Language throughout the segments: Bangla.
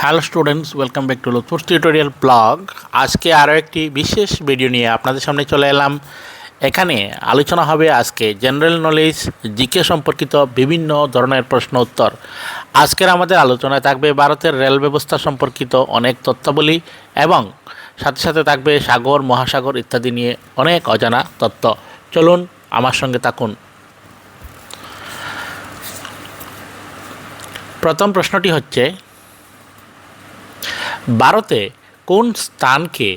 Hello students welcome back to Lutfur tutorial blog আজকে আরও একটি বিশেষ ভিডিও নিয়ে আপনাদের সামনে চলে এলাম। এখানে আলোচনা হবে আজকে জেনারেল নলেজ জিকে সম্পর্কিত বিভিন্ন ধরনের প্রশ্ন উত্তর। আজকের আমাদের আলোচনায় থাকবে ভারতের রেল ব্যবস্থা সম্পর্কিত অনেক তথ্যাবলী এবং সাথে সাথে থাকবে সাগর, মহাসাগর ইত্যাদি নিয়ে অনেক অজানা তথ্য। চলুন আমার সঙ্গে থাকুন। প্রথম প্রশ্নটি হচ্ছে ভারতে কোন স্থানকে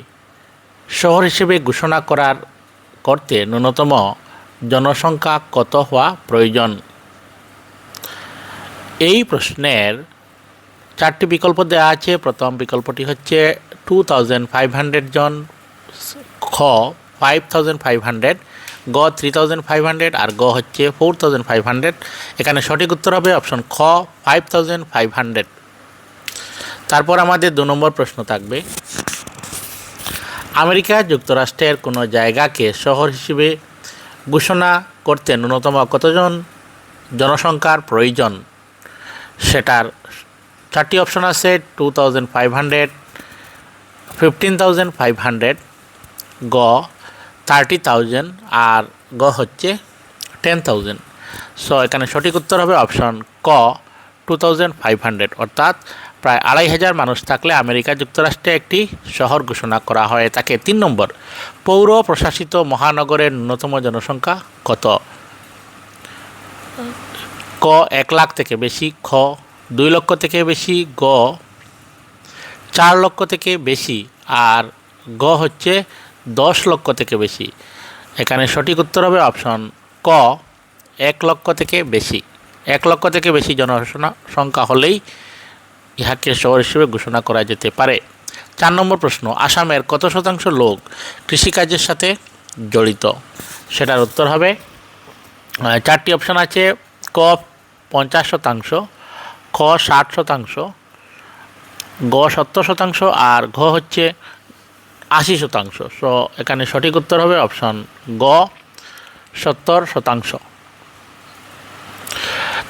শহর হিসেবে ঘোষণা করার করতে ন্যূনতম জনসংখ্যা কত হওয়া প্রয়োজন? এই প্রশ্নের চারটি বিকল্প দেওয়া আছে। প্রথম বিকল্পটি হচ্ছে টু থাউজেন্ড ফাইভ হান্ড্রেড জন, খ ফাইভ থাউজেন্ড ফাইভ হান্ড্রেড গ থ্রি থাউজেন্ড ফাইভ হান্ড্রেড আর গ হচ্ছে ফোর থাউজেন্ড ফাইভ হান্ড্রেড এখানে সঠিক উত্তর হবে অপশন খ ফাইভ থাউজেন্ড ফাইভ হান্ড্রেড তারপর আমাদের দু নম্বর প্রশ্ন থাকবে। আমেরিকা যুক্তরাষ্ট্রের কোনো জায়গাকে শহর হিসেবে ঘোষণা করতে ন্যূনতম কতজন জনসংখ্যার প্রয়োজন? সেটার চারটি অপশন আছে two thousand five hundred fifteen thousand five hundred গ থার্টি থাউজেন্ড আর গ হচ্ছে টেন থাউজেন্ড সো এখানে সঠিক উত্তর হবে অপশন ক টু থাউজেন্ড ফাইভ হান্ড্রেড অর্থাৎ প্রায় আড়াই হাজার মানুষ থাকলে আমেরিকা যুক্তরাষ্ট্রে একটি শহর ঘোষণা করা হয়। তাকে তিন নম্বর, পৌর প্রশাসিত মহানগরের ন্যূনতম জনসংখ্যা কত? ক, এক লাখ থেকে বেশি, খ, দুই লক্ষ থেকে বেশি, গ, চার লক্ষ থেকে বেশি, আর গ হচ্ছে দশ লক্ষ থেকে বেশি। এখানে সঠিক উত্তর হবে অপশন ক, এক লক্ষ থেকে বেশি। এক লক্ষ থেকে বেশি জনসংখ্যা হলেই ইহাকে শহর হিসেবে ঘোষণা করা যেতে পারে। চার নম্বর প্রশ্ন, আসামের কত শতাংশ লোক কৃষিকাজের সাথে জড়িত? সেটার উত্তর হবে চারটি অপশন আছে, ক পঞ্চাশ শতাংশ, খ ষাট শতাংশ, গ সত্তর শতাংশ আর ঘ হচ্ছে আশি শতাংশ। সো এখানে সঠিক উত্তর হবে অপশন গ, সত্তর শতাংশ।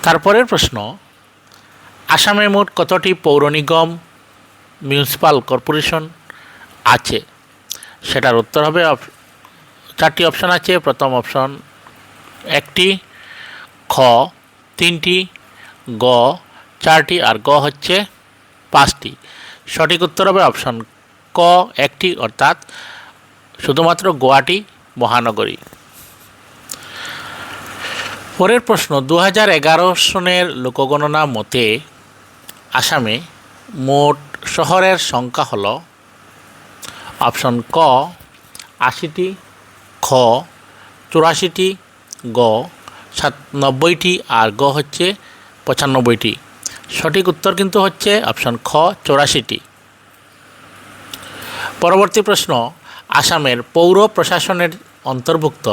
তারপরের প্রশ্ন আসামে মোট কতটি পৌর নিগম মিউনিসিপাল কর্পোরেশন আছে? সেটার উত্তর হবে চারটি অপশন আছে। প্রথম অপশন একটি, খ, তিনটি, গ, চারটি, আর গ হচ্ছে পাঁচটি। সঠিক উত্তর হবে অপশন ক, একটি, অর্থাৎ শুধুমাত্র গোয়াটি মহানগরী। পরের প্রশ্ন দু হাজার এগারো সনের লোকগণনা মতে আসামে মোট শহরের সংখ্যা হল অপশন ক, আশিটি খ, চুরাশিটি গ সাত নব্বইটি আর গ হচ্ছে পঁচানব্বইটি। সঠিক উত্তর কিন্তু হচ্ছে অপশন খ, চৌরাশিটি। পরবর্তী প্রশ্ন, আসামের পৌর প্রশাসনের অন্তর্ভুক্ত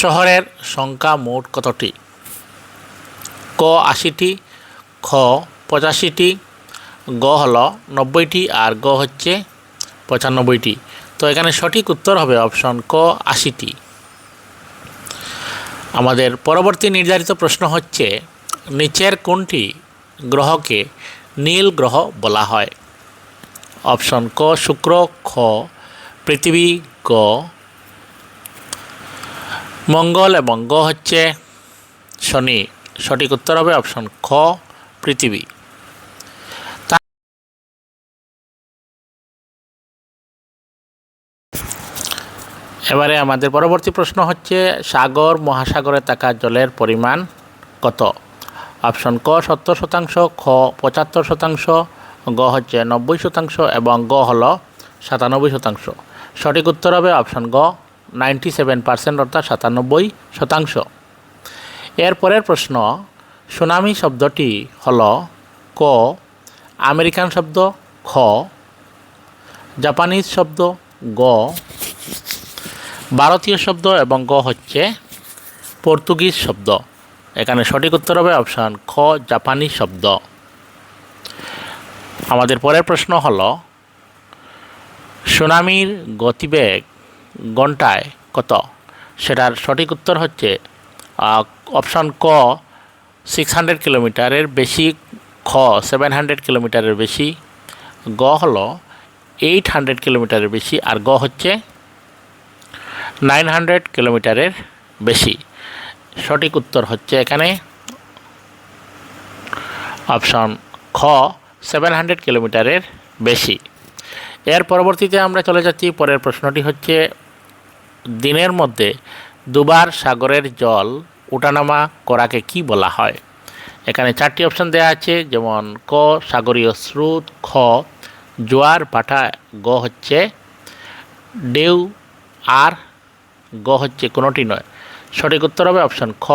শহরের সংখ্যা মোট কতটি? ক, আশিটি, খ পঁচাশিটি, গ হল নব্বইটি আর গ হচ্ছে পঁচানব্বইটি। তো এখানে সঠিক উত্তর হবে অপশন ক, আশিটি। আমাদের পরবর্তী নির্ধারিত প্রশ্ন হচ্ছে, নিচের কোনটি গ্রহকে নীল গ্রহ বলা হয়? অপশন ক, শুক্র, খ, পৃথিবী, গ। মঙ্গল এবং গ হচ্ছে শনি। সঠিক উত্তর হবে অপশন খ পৃথিবী। এবারে আমাদের পরবর্তী প্রশ্ন হচ্ছে, সাগর মহাসাগরে থাকা জলের পরিমাণ কত? অপশন ক, সত্তর শতাংশ, খ, পঁচাত্তর শতাংশ, গ হচ্ছে নব্বই শতাংশ এবং গ হল সাতানব্বই শতাংশ। সঠিক উত্তর হবে অপশন গ, নাইনটি সেভেন পার্সেন্ট অর্থাৎ সাতানব্বই শতাংশ। এরপরের প্রশ্ন সুনামি শব্দটি হল ক, আমেরিকান শব্দ খ, জাপানিজ শব্দ গ, ভারতীয় শব্দ এবং গ হচ্ছে পর্তুগিজ শব্দ। এখানে সঠিক উত্তর হবে অপশান খ, জাপানি শব্দ। আমাদের পরের প্রশ্ন হল, সুনামির গতিবেগ ঘন্টায় কত? সেটার সঠিক উত্তর হচ্ছে অপশান ক সিক্স হান্ড্রেড কিলোমিটারের বেশি খ সেভেন হান্ড্রেড কিলোমিটারের বেশি গ হলো এইট হান্ড্রেড কিলোমিটারের বেশি, আর গ হচ্ছে নাইন হান্ড্রেড কিলোমিটারের বেশি। সঠিক উত্তর হচ্ছে এখানে অপশন খ সেভেন হান্ড্রেড কিলোমিটারের বেশি। এর পরবর্তীতে আমরা চলে যাচ্ছি, পরের প্রশ্নটি হচ্ছে দিনের মধ্যে দুবার সাগরের জল ওঠানামা করাকে কি বলা হয়? এখানে চারটি অপশন দেওয়া আছে, যেমন ক, সাগরীয় স্রোত, খ, জোয়ার ভাটা গ হচ্ছে ডেউ আর গ হচ্ছে কোনোটি নয়। সঠিক উত্তর হবে অপশন খ,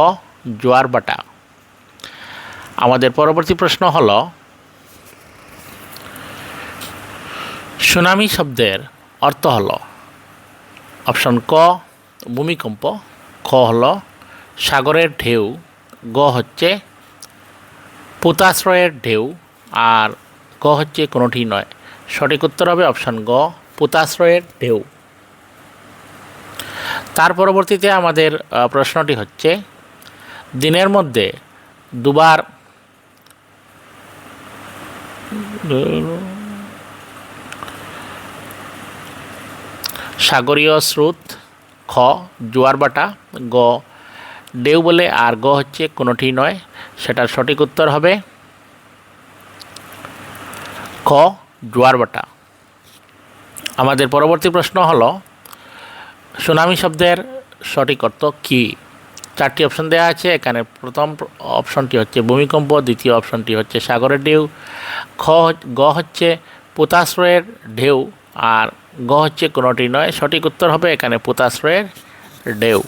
জোয়ার বাটা আমাদের পরবর্তী প্রশ্ন হল, সুনামি শব্দের অর্থ হল, অপশন ক, ভূমিকম্প, খ হলো সাগরের ঢেউ, গ হচ্ছে পোতাশ্রয়ের ঢেউ, আর গ হচ্ছে কোনোটি নয়। সঠিক উত্তর হবে অপশন গ, পোতাশ্রয়ের ঢেউ। তার পরবর্তীতে আমাদের প্রশ্নটি হচ্ছে, দিনের মধ্যে দুবার সাগরীয় স্রোত, খ, জোয়ার বাটা, গ ডেউ বলে আর গ হচ্ছে কোনোটি নয়, সেটার সঠিক উত্তর হবে খ, জোয়ার বাটা। আমাদের পরবর্তী প্রশ্ন হলো, সুনামি শব্দের সঠিক অর্থ কী? চারটি অপশন দেওয়া আছে, এখানে প্রথম অপশনটি হচ্ছে ভূমিকম্প, দ্বিতীয় অপশনটি হচ্ছে সাগরের ঢেউ, খ গ হচ্ছে পোতাশ্রয়ের ঢেউ, আর গ হচ্ছে কোনোটি নয়, সঠিক উত্তর হবে এখানে পোতাশ্রয়ের ঢেউ।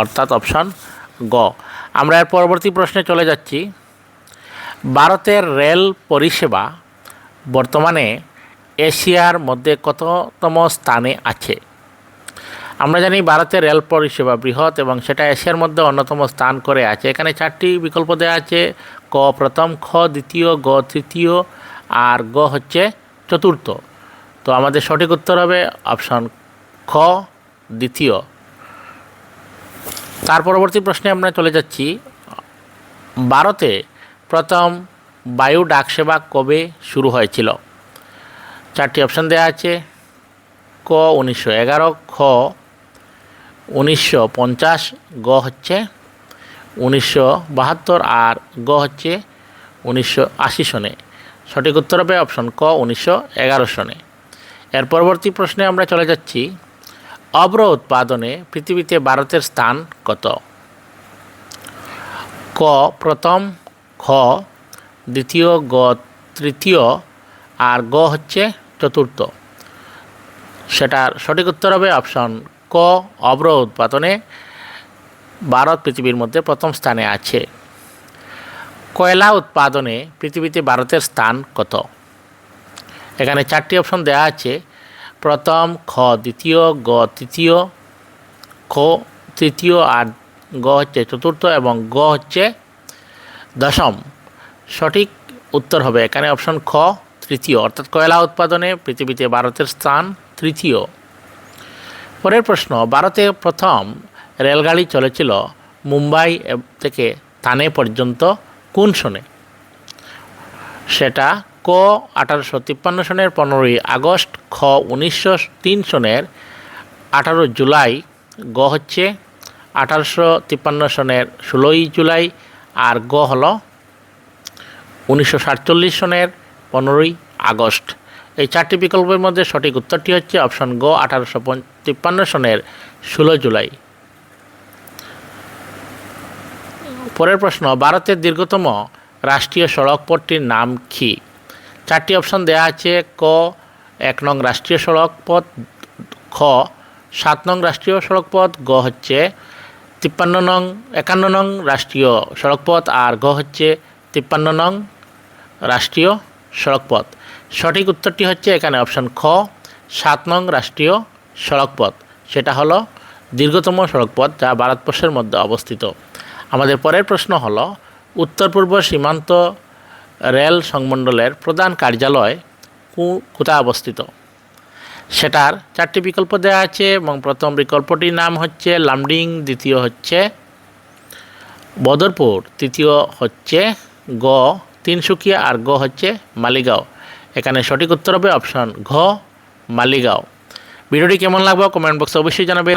অর্থাৎ অপশন গ। আমরা এর পরবর্তী প্রশ্নে চলে যাচ্ছি। ভারতের রেল পরিষেবা বর্তমানে এশিয়ার মধ্যে কততম স্থানে আছে? আমরা জানি ভারতের রেল পরিষেবা বৃহৎ এবং সেটা এশিয়ার মধ্যে অন্যতম স্থান করে আছে। এখানে চারটি বিকল্প দেওয়া আছে। ক প্রথম, খ দ্বিতীয়, গ তৃতীয় আর গ হচ্ছে চতুর্থ। তো আমাদের সঠিক উত্তর হবে অপশন খ দ্বিতীয়। তার পরবর্তী প্রশ্নে আমরা চলে যাচ্ছি। ভারতে প্রথম বায়ু ডাক সেবা কবে শুরু হয়েছিল? চারটি অপশান দেওয়া আছে। ক উনিশশো এগারো, খ উনিশশো পঞ্চাশ, গ হচ্ছে উনিশশো বাহাত্তর আর গ হচ্ছে উনিশশো আশি সনে। সঠিক উত্তর হবে অপশন ক উনিশশো এগারো সনে। এর পরবর্তী প্রশ্নে আমরা চলে যাচ্ছি। অব্র উৎপাদনে পৃথিবীতে ভারতের স্থান কত? ক, প্রথম, খ, দ্বিতীয়, গ, তৃতীয়, আর গ হচ্ছে চতুর্থ। সেটার সঠিক উত্তর হবে অপশন ক অব্র উৎপাদনে ভারত পৃথিবীর মধ্যে প্রথম স্থানে আছে। কয়লা উৎপাদনে পৃথিবীতে ভারতের স্থান কত? এখানে চারটি অপশন দেওয়া আছে। প্রথম খ দ্বিতীয়, গ তৃতীয়, খ তৃতীয় আর গ হচ্ছে চতুর্থ এবং গ হচ্ছে দশম। সঠিক উত্তর হবে এখানে অপশন খ তৃতীয়, অর্থাৎ কয়লা উৎপাদনে পৃথিবীতে ভারতের স্থান তৃতীয়। পরের প্রশ্ন, ভারতে প্রথম রেলগাড়ি চলেছিল মুম্বাই থেকে থানে পর্যন্ত কোন সনে? সেটা ক, আঠারোশো তিপ্পান্ন সনের পনেরোই আগস্ট, খ, উনিশশো তিন সনের আঠারো জুলাই, গ হচ্ছে আঠারোশো তিপ্পান্ন সনের ষোলোই জুলাই আর গ হল উনিশশো সাতচল্লিশ সনের পনেরোই আগস্ট। এই চারটি বিকল্পের মধ্যে সঠিক উত্তরটি হচ্ছে অপশন গ, আঠারোশো তিপ্পান্ন সনের ষোলো জুলাই। পরের প্রশ্ন, ভারতের দীর্ঘতম রাষ্ট্রীয় সড়ক পথটির নাম কী? চারটি অপশন দেওয়া আছে, ক, এক নং রাষ্ট্রীয় সড়ক পথ, খ, সাত নং রাষ্ট্রীয় সড়ক পথ, গ হচ্ছে তিপ্পান্ন নং, একান্ন নং রাষ্ট্রীয় সড়ক পথ, আর গ হচ্ছে তিপ্পান্ন নং রাষ্ট্রীয় সড়ক পথ। সঠিক উত্তরটি হচ্ছে এখানে অপশন খ, সাত নং রাষ্ট্রীয় সড়ক পথ। সেটা হলো দীর্ঘতম সড়ক পথ যা ভারতবর্ষের মধ্যে অবস্থিত। আমাদের পরের প্রশ্ন হলো উত্তর পূর্ব সীমান্ত রেল সংমণ্ডলের প্রধান কার্যালয় কোথায় অবস্থিত? সেটার চারটি বিকল্প দেওয়া আছে এবং প্রথম বিকল্পটির নাম হচ্ছে লামডিং, দ্বিতীয় হচ্ছে বদরপুর, তৃতীয় হচ্ছে গ, তিনসুকিয়া আর গ হচ্ছে মালিগাঁও। এখানে সঠিক উত্তর হবে অপশন ঘ, মালিগাঁও। ভিডিওটি কেমন লাগবে কমেন্ট বক্সে অবশ্যই জানাবেন।